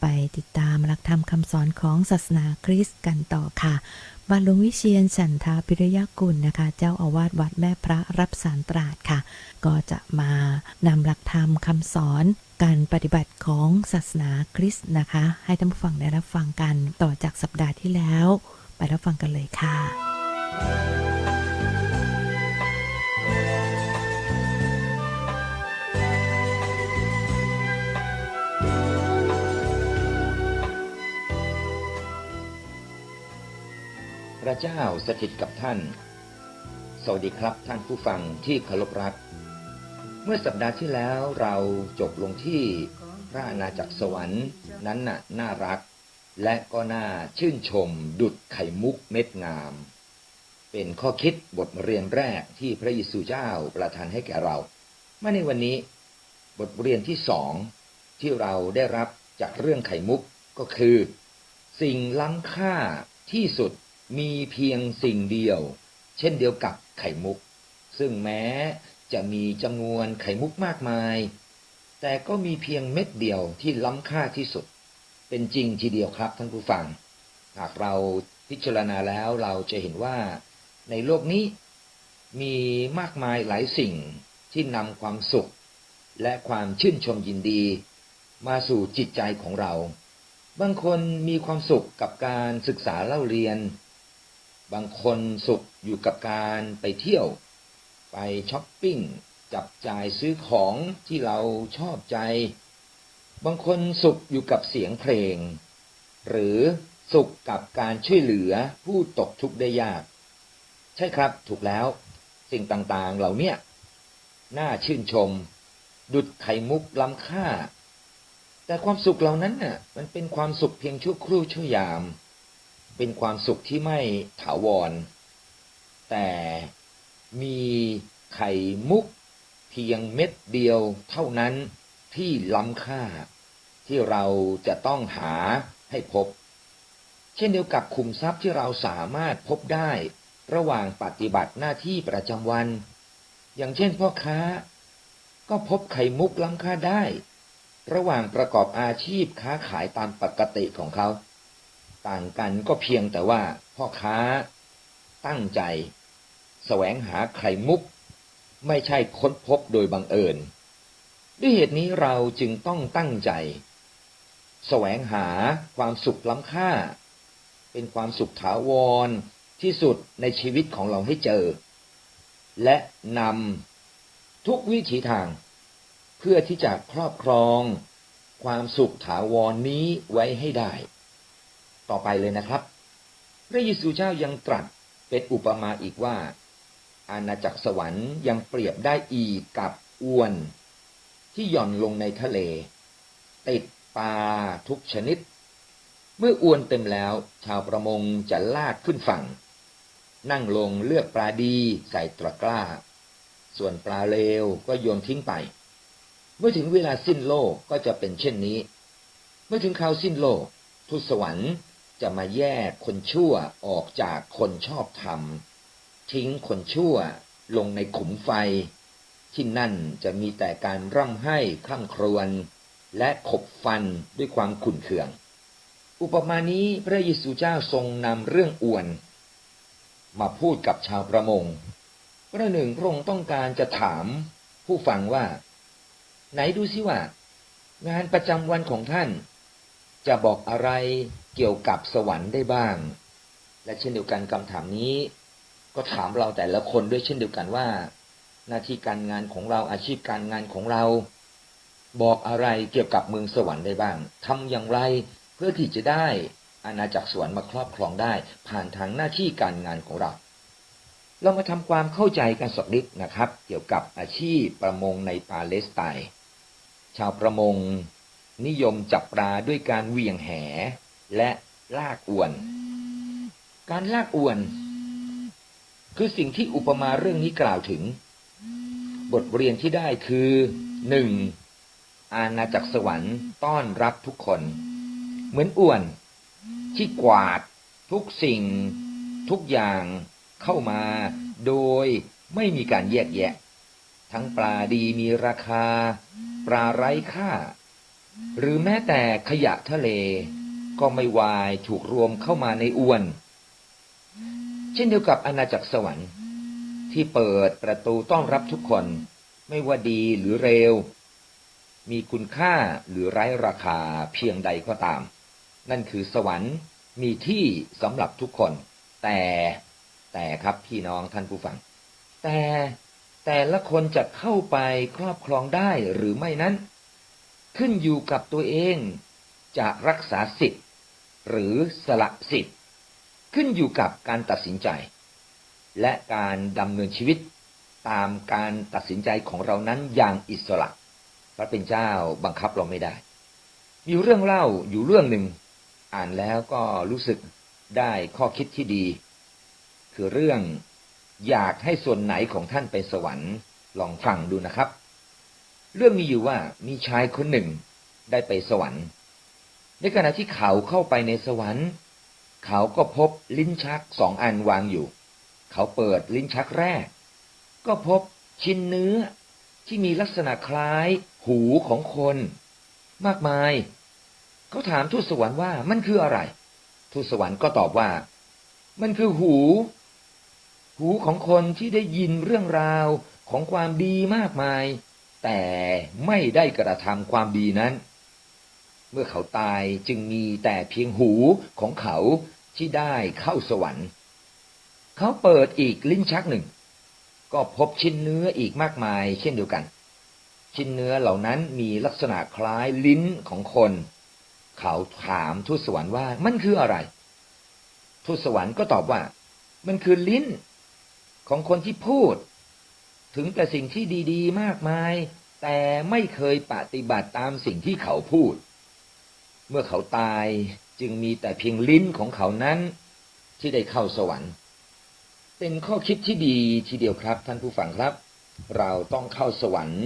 ไปติดตามหลักธรรมคำสอนของศาสนาคริสต์กันต่อค่ะบาลวงวิเชียนฉันทาพิรยกุลนะคะ เจ้าอาวาสวัดแม่พระรับสารตราดค่ะ ก็จะมานำหลักธรรมคำสอนการปฏิบัติของศาสนาคริสต์นะคะ ให้ท่านผู้ฟังได้รับฟังกันต่อจากสัปดาห์ที่แล้ว ไปรับฟังกันเลยค่ะ ระเจ้าสถิตกับท่าน สวัสดีครับท่านผู้ฟังที่เคารพรัก เมื่อสัปดาห์ที่แล้วเราจบลงที่พระอาณาจักรสวรรค์นั้นน่ะน่ารัก และก็น่าชื่นชม ดุดไข่มุกเม็ดงาม เป็นข้อคิดบทเรียนแรกที่พระเยซูเจ้าประทานให้แก่เรามาในวันนี้ บทเรียนที่สองที่เราได้รับจากเรื่องไข่มุกก็คือ สิ่งล้ำค่าที่สุด มีเพียงสิ่งเดียว เช่นเดียวกับไข่มุก ซึ่งแม้จะมีจำนวนไข่มุกมากมาย แต่ก็มีเพียงเม็ดเดียวที่ล้ำค่าที่สุด เป็นจริงทีเดียวครับท่านผู้ฟัง หากเราพิจารณาแล้วเราจะเห็นว่าในโลกนี้มีมากมายหลายสิ่งที่นำความสุข และความชื่นชมยินดี มาสู่จิตใจของเรา บางคนมีความสุขกับการศึกษาเล่าเรียน บางคนสุขอยู่กับการไปเที่ยว ไปช้อปปิ้ง จับจ่ายซื้อของที่เราชอบใจ บางคนสุขอยู่กับเสียงเพลง หรือสุขกับการช่วยเหลือผู้ตกทุกข์ได้ยาก ใช่ครับถูกแล้ว สิ่งต่างๆเหล่านี้น่าชื่นชม ดุดไข่มุกล้ำค่า แต่ความสุขเหล่านั้นน่ะ มันเป็นความสุขเพียงชั่วครู่ชั่วยาม เป็นความสุขที่ไม่ถาวร แต่มีไข่มุกเพียงเม็ดเดียวเท่านั้นที่ล้ำค่าที่เราจะต้องหาให้พบ เช่นเดียวกับขุมทรัพย์ที่เราสามารถพบได้ ระหว่างปฏิบัติหน้าที่ประจำวัน อย่างเช่นพ่อค้า ก็พบไข่มุกล้ำค่าได้ ระหว่างประกอบอาชีพค้าขายตามปกติของเขา ต่างกันก็เพียงแต่ว่าพ่อค้าตั้งใจ แสวงหาไข่มุก ไม่ใช่ค้นพบโดยบังเอิญ ด้วยเหตุนี้เราจึงต้องตั้งใจ แสวงหาความสุขล้ำค่า เป็นความสุขถาวรที่สุดในชีวิตของเราให้เจอ และนำทุกวิถีทาง เพื่อที่จะครอบครอง ความสุขถาวรนี้ไว้ให้ได้ ต่อไปเลยนะครับ พระเยซูเจ้ายังตรัสเป็นอุปมาอีกว่า อาณาจักรสวรรค์ยังเปรียบได้อีกกับอวน ที่หย่อนลงในทะเล ติดปลาทุกชนิด เมื่ออวนเต็มแล้ว ชาวประมงจะลากขึ้นฝั่ง นั่งลงเลือกปลาดีใส่ตะกร้า ส่วนปลาเลวก็โยนทิ้งไป เมื่อถึงเวลาสิ้นโลกก็จะเป็นเช่นนี้ เมื่อถึงคราวสิ้นโลกทูตสวรรค์ จะมาแยกคนชั่วออกจากคนชอบธรรม ทิ้งคนชั่วลงในขุมไฟ ที่นั่นจะมีแต่การร่ำไห้คร่ำครวญและขบฟันด้วยความขุ่นเคือง อุปมานี้พระเยซูเจ้าทรงนำเรื่องอวน มาพูดกับชาวประมงประหนึ่งพระองค์ต้องการจะถามผู้ฟังว่า ไหนดูสิว่า งานประจำวันของท่าน จะบอกอะไรเกี่ยวกับสวรรค์ได้บ้าง และเช่นเดียวกันคำถามนี้ ก็ถามเราแต่ละคนด้วยเช่นเดียวกันว่า หน้าที่การงานของเราอาชีพการงานของเรา บอกอะไรเกี่ยวกับเมืองสวรรค์ได้บ้างทำอย่างไรเพื่อที่จะได้อาณาจักรสวรรค์มาครอบครองได้ ผ่านทางหน้าที่การงานของเราเรามาทำความเข้าใจกันสักนิดนะครับ เกี่ยวกับอาชีพประมงในปาเลสไตน์ชาวประมง นิยมจับปลาด้วยการเหวี่ยงแห และลากอวน การลากอวน คือสิ่งที่อุปมาเรื่องนี้กล่าวถึง บทเรียนที่ได้คือหนึ่งอาณาจักรสวรรค์ต้อนรับทุกคน เหมือนอ้วน ที่กวาดทุกสิ่ง ทุกอย่างเข้ามา โดยไม่มีการแยกแยะ ทั้งปลาดีมีราคา ปลาไร้ค่า หรือแม้แต่ขยะทะเล ก็ไม่วายถูกรวมเข้ามาในอวน เช่นเดียวกับอาณาจักรสวรรค์ ที่เปิดประตูต้อนรับทุกคน ไม่ว่าดีหรือเร็ว มีคุณค่าหรือไร้ราคาเพียงใดก็ตาม นั่นคือสวรรค์มีที่สำหรับทุกคน แต่แต่ครับพี่น้องท่านผู้ฟัง แต่แต่ละคนจะเข้าไปครอบครองได้หรือไม่นั้น ขึ้นอยู่กับตัวเอง จะรักษาสิทธิ์ หรือสละสิทธิ์ ขึ้นอยู่กับการตัดสินใจ และการดำเนินชีวิตตามการตัดสินใจของเรานั้นอย่างอิสระ พระเป็นเจ้าบังคับเราไม่ได้ มีเรื่องเล่าอยู่เรื่องหนึ่ง อ่านแล้วก็รู้สึกได้ข้อคิดที่ดี คือเรื่องอยากให้ส่วนไหนของท่านไปสวรรค์ลองฟังดูนะครับ เรื่องมีอยู่ว่ามีชายคนหนึ่งได้ไปสวรรค์ ในขณะที่เขาเข้าไปในสวรรค์ เขาก็พบลิ้นชักสองอันวางอยู่ เขาเปิดลิ้นชักแรก ก็พบชิ้นเนื้อที่มีลักษณะคล้ายหูของคน มากมาย เขาถามทูตสวรรค์ว่ามันคืออะไร ทูตสวรรค์ก็ตอบว่า มันคือหู หูของคนที่ได้ยินเรื่องราวของความดีมากมาย แต่ไม่ได้กระทำความดีนั้น เมื่อเขาตายจึงมีแต่เพียงหูของเขาที่ได้เข้าสวรรค์ เขาเปิดอีกลิ้นชักหนึ่ง ก็พบชิ้นเนื้ออีกมากมาย เช่นเดียวกัน ชิ้นเนื้อเหล่านั้นมีลักษณะคล้ายลิ้นของคน เขาถามทูตสวรรค์ว่ามันคืออะไร ทูตสวรรค์ก็ตอบว่า มันคือลิ้นของคนที่พูด ถึงแต่สิ่งที่ดีๆ มากมาย แต่ไม่เคยปฏิบัติตามสิ่งที่เขาพูด เมื่อเขาตายจึงมีแต่เพียงลิ้นของเขานั้นที่ได้เข้าสวรรค์ เป็นข้อคิดที่ดีทีเดียวครับท่านผู้ฟังครับ เราต้องเข้าสวรรค์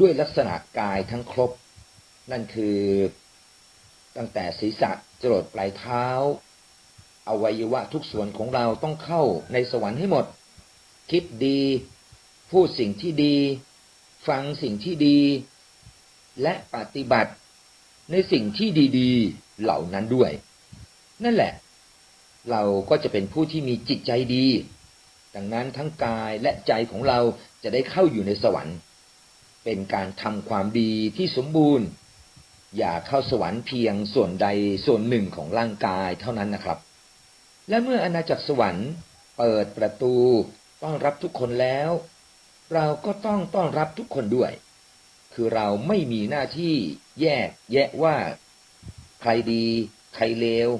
ด้วยลักษณะกายทั้งครบ นั่นคือ ตั้งแต่ศีรษะจรดปลายเท้าอวัยวะทุกส่วนของเราต้องเข้าในสวรรค์ให้หมด คิดดี พูดสิ่งที่ดี ฟังสิ่งที่ดี และปฏิบัติในสิ่งที่ดีๆ เหล่านั้นด้วย นั่นแหละ เราก็จะเป็นผู้ที่มีจิตใจดี ดังนั้นทั้งกายและใจของเราจะได้เข้าอยู่ในสวรรค์ เป็นการทำความดีที่สมบูรณ์ อย่าเข้าสวรรค์เพียงส่วนใดส่วนหนึ่งของร่างกายเท่านั้นนะครับ และเมื่ออาณาจักรสวรรค์ เปิดประตูต้อนรับทุกคนแล้ว เราก็ต้องต้อนรับทุกคนด้วย คือเราไม่มีหน้าที่แยกแยะว่า ใครดี ใครเลว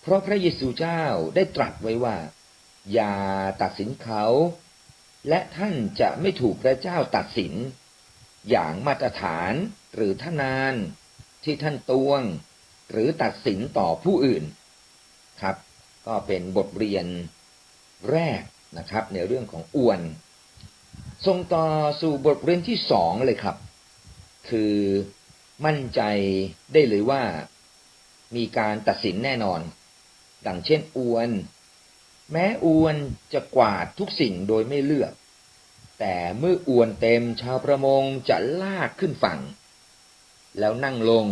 เพราะพระเยซูเจ้าได้ตรัสไว้ว่า อย่าตัดสินเขา และท่านจะไม่ถูกพระเจ้าตัดสิน อย่างมาตรฐานหรือทนาน ที่ท่านตวง หรือตัดสินต่อผู้อื่น ครับ ก็เป็นบทเรียนแรกนะครับในเรื่องของอ้วน ส่งต่อสู่บทเรียนที่สองเลยครับ คือมั่นใจได้เลยว่ามีการตัดสินแน่นอน ดังเช่นอวน แม้อวนจะกวาดทุกสิ่งโดยไม่เลือก แต่เมื่ออวนเต็มชาวประมงจะลากขึ้นฝั่ง แล้วนั่งลง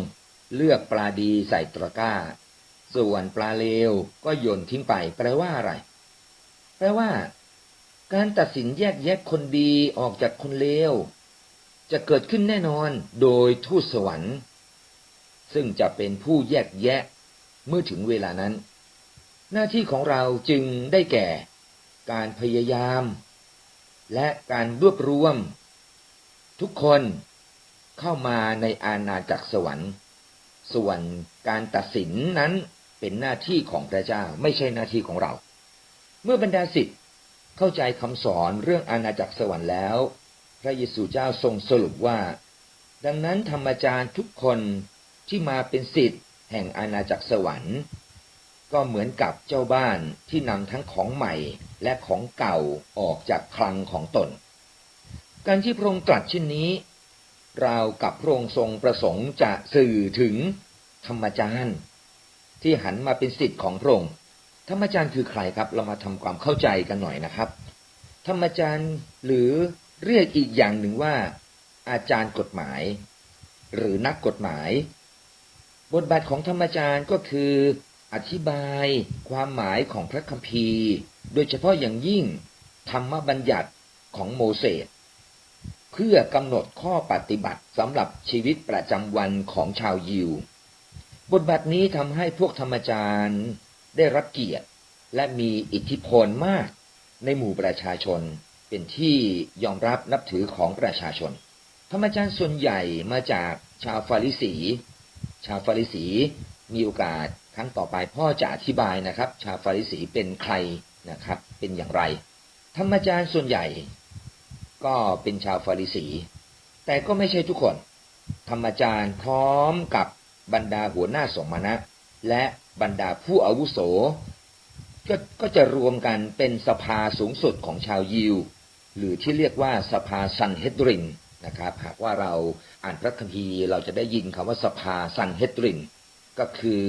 เลือกปลาดีใส่ตะกร้า ส่วนปลาเลวก็โยนทิ้งไป แปลว่าอะไร แปลว่า การตัดสินแยกแยะคนดีออกจากคนเลวจะเกิดขึ้นแน่นอนโดยทูตสวรรค์ ซึ่งจะเป็นผู้แยกแยะเมื่อถึงเวลานั้น หน้าที่ของเราจึงได้แก่ การพยายาม และการรวบรวม ทุกคนเข้ามาในอาณาจักรสวรรค์ ส่วนการตัดสินนั้นเป็นหน้าที่ของพระเจ้าไม่ใช่หน้าที่ของเรา เมื่อบรรดาสิทธิ์ เข้าใจคำสอนเรื่องอาณาจักรสวรรค์แล้ว พระเยซูเจ้าทรงสรุปว่า ดังนั้นธรรมจารย์ทุกคนที่มาเป็นสิทธิ์แห่งอาณาจักรสวรรค์ ก็เหมือนกับเจ้าบ้านที่นำทั้งของใหม่และของเก่าออกจากคลังของตน การที่พระองค์ตรัสเช่นนี้เรากับพระองค์ทรงประสงค์จะสื่อถึงธรรมจารย์ที่หันมาเป็นสิทธิ์ของพระองค์ ธรรมจารย์คือใครครับ เรามาทำความเข้าใจกันหน่อยนะครับ ธรรมจารย์หรือเรียกอีกอย่างหนึ่งว่า อาจารย์กฎหมาย หรือนักกฎหมาย บทบาทของธรรมจารย์ก็คือ อธิบาย ความหมายของพระคัมภีร์ โดยเฉพาะอย่างยิ่ง ธรรมบัญญัติของโมเสสเพื่อกำหนดข้อปฏิบัติสำหรับชีวิตประจำวันของชาวยิว บทบาทนี้ทำให้พวกธรรมจารย์ ได้รับเกียรติ และมีอิทธิพลมาก ในหมู่ประชาชน เป็นที่ยอมรับนับถือของประชาชนธรรมจารย์ส่วนใหญ่มาจากชาวฟาริสี ชาวฟาริสีมีโอกาสครั้งต่อไปพ่อจะอธิบายนะครับ ชาวฟาริสีเป็นใครนะครับ เป็นอย่างไร ธรรมจารย์ส่วนใหญ่ ก็เป็นชาวฟาริสี แต่ก็ไม่ใช่ทุกคน ธรรมจารย์พร้อมกับบรรดาหัวหน้าสมณะ และ บรรดาผู้อาวุโสก็ก็จะรวมกันเป็นสภาสูงสุดของชาวยิว หรือที่เรียกว่าสภาซันเฮดรินนะครับ หากว่าเราอ่านพระคัมภีร์เราจะได้ยินคำว่าสภาซันเฮดรินก็คือ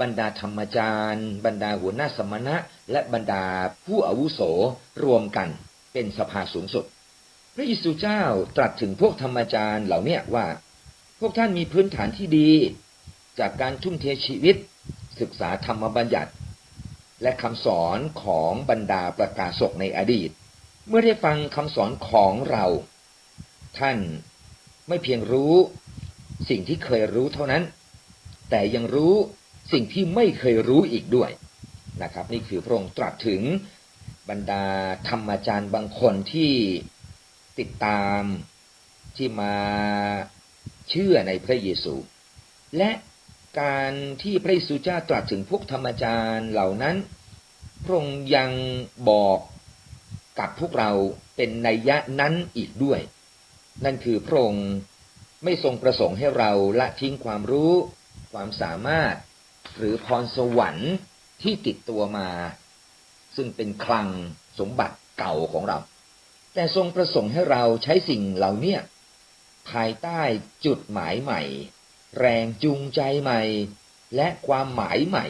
บรรดาธรรมจารย์ บรรดาหัวหน้าสมณะ และบรรดาผู้อาวุโสรวมกันเป็นสภาสูงสุด พระเยซูเจ้าตรัสถึงพวกธรรมจารย์เหล่านี้ว่า พวกท่านมีพื้นฐานที่ดี จากการทุ่มเทชีวิต ศึกษาธรรมบัญญัติ และคำสอนของบรรดาประกาศกในอดีต เมื่อได้ฟังคำสอนของเรา ท่านไม่เพียงรู้สิ่งที่เคยรู้เท่านั้น แต่ยังรู้สิ่งที่ไม่เคยรู้อีกด้วยนะครับ นี่คือพระองค์ตรัสถึงบรรดาธรรมอาจารย์บางคนที่ติดตามที่มาเชื่อในพระเยซู และ การที่พระเยซูเจ้าตรัสถึงพวกธรรมจารย์เหล่านั้น พระองค์ยังบอกกับพวกเราเป็นนัยยะนั้นอีกด้วย นั่นคือพระองค์ไม่ทรงประสงค์ให้เราละทิ้งความรู้ ความสามารถ หรือพรสวรรค์ที่ติดตัวมา ซึ่งเป็นคลังสมบัติเก่าของเรา แต่ทรงประสงค์ให้เราใช้สิ่งเหล่านี้ภายใต้จุดหมายใหม่ แรงจูงใจใหม่ และความหมายใหม่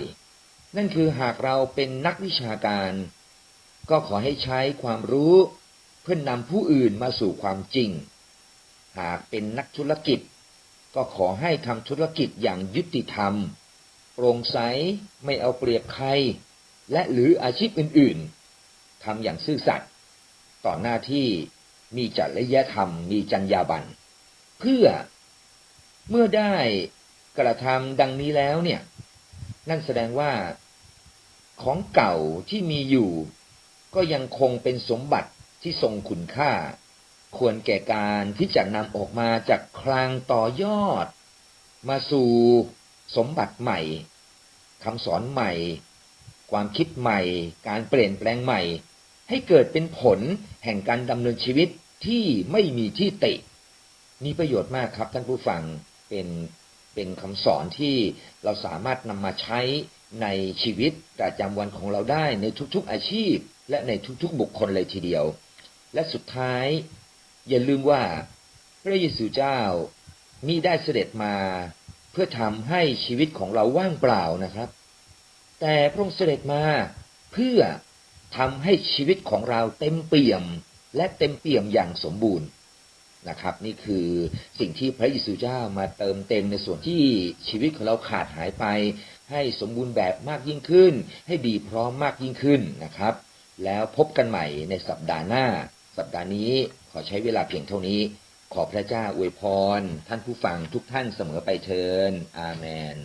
นั่นคือหากเราเป็นนักวิชาการ ก็ขอให้ใช้ความรู้เพื่อนนำผู้อื่นมาสู่ความจริง หากเป็นนักธุรกิจ ก็ขอให้ทำธุรกิจอย่างยุติธรรม โปร่งใสไม่เอาเปรียบใคร และหรืออาชีพอื่นๆทำอย่างซื่อสัตย์ต่อหน้าที่มีจริยธรรมมีจรรยาบรรณเพื่อ เมื่อได้กระทำดังนี้แล้วเนี่ย นั่นแสดงว่าของเก่าที่มีอยู่ ก็ยังคงเป็นสมบัติที่ทรงคุณค่า ควรแก่การที่จะนำออกมาจากคลังต่อยอด มาสู่สมบัติใหม่คำสอนใหม่ ความคิดใหม่ การเปลี่ยนแปลงใหม่ ให้เกิดเป็นผลแห่งการดำเนินชีวิตที่ไม่มีที่ติ มีประโยชน์มากครับท่านผู้ฟัง เป็นเป็นคำสอนที่เราสามารถนำมาใช้ในชีวิตประจำวันของเราได้ในทุกๆอาชีพ และในทุกๆบุคคลเลยทีเดียว และสุดท้าย อย่าลืมว่าพระเยซูเจ้ามิได้เสด็จมา เพื่อทำให้ชีวิตของเราว่างเปล่านะครับ แต่พระองค์เสด็จมาเพื่อทำให้ชีวิตของเราเต็มเปี่ยม และเต็มเปี่ยมอย่างสมบูรณ์ นะครับ นี่คือสิ่งที่พระเยซูเจ้ามาเติมเต็มในส่วนที่ชีวิตของเราขาดหายไป ให้สมบูรณ์แบบมากยิ่งขึ้น ให้ดีพร้อมมากยิ่งขึ้นนะครับ แล้วพบกันใหม่ในสัปดาห์หน้า สัปดาห์นี้ขอใช้เวลาเพียงเท่านี้ ขอพระเจ้าอวยพร ท่านผู้ฟังทุกท่านเสมอไปเทินอาเมน